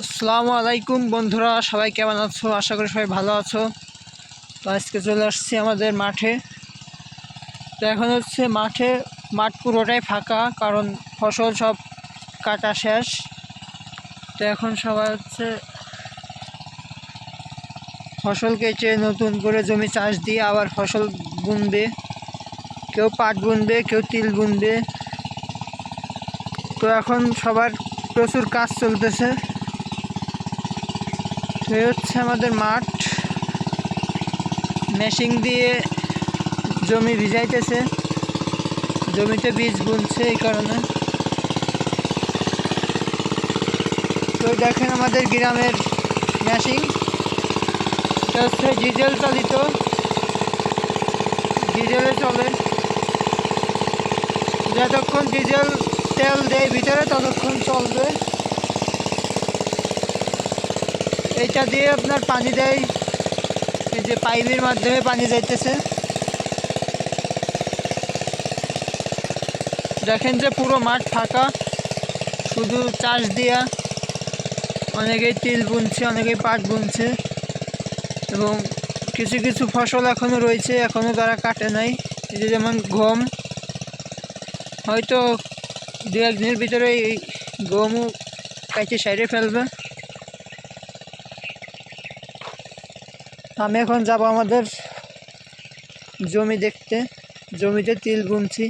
আসসালামু আলাইকুম বন্ধুরা, সবাই কেমন আছো? আশা করি সবাই ভালো আছো। তো আজকে চলে আসছি আমাদের মাঠে। তো এখন হচ্ছে মাঠে, মাঠ পুরোটাই ফাঁকা, কারণ ফসল সব কাটা শেষ। তো এখন সবাই হচ্ছে ফসল কেটে নতুন করে জমি চাষ দিয়ে আবার ফসল বুনবে। কেউ পাট বুনবে, কেউ তিল বুনবে। তো এখন সবার প্রচুর কাজ চলতেছে। এই হচ্ছে আমাদের মাঠ। মেশিন দিয়ে জমি ভিজাইতেছে। জমিতে বীজ বুনছে এই কারণে। তো দেখেন আমাদের গ্রামের মেশিন। এটা হচ্ছে ডিজেল চালিত। ডিজেলে চলে। যতক্ষণ ডিজেল তেল দেয় ভিতরে, ততক্ষণ চলবে। এটা দিয়ে আপনার পানি দেয়। এই যে পাইপের মাধ্যমে পানি যাইতেছে। দেখেন যে পুরো মাঠ ফাঁকা। শুধু চাষ দিয়া অনেকেই তিল বুনছে, অনেকেই পাট বুনছে এবং কিছু কিছু ফসল এখনও রয়েছে এখনও তারা কাটে নাই। এই যে যেমন গম, হয়তো দু একদিনের ভিতরে এই গমও কাইটে সাইডে ফেলবে। আমি এখন যাব আমাদের জমি দেখতে জমিতে তিল বুনছি।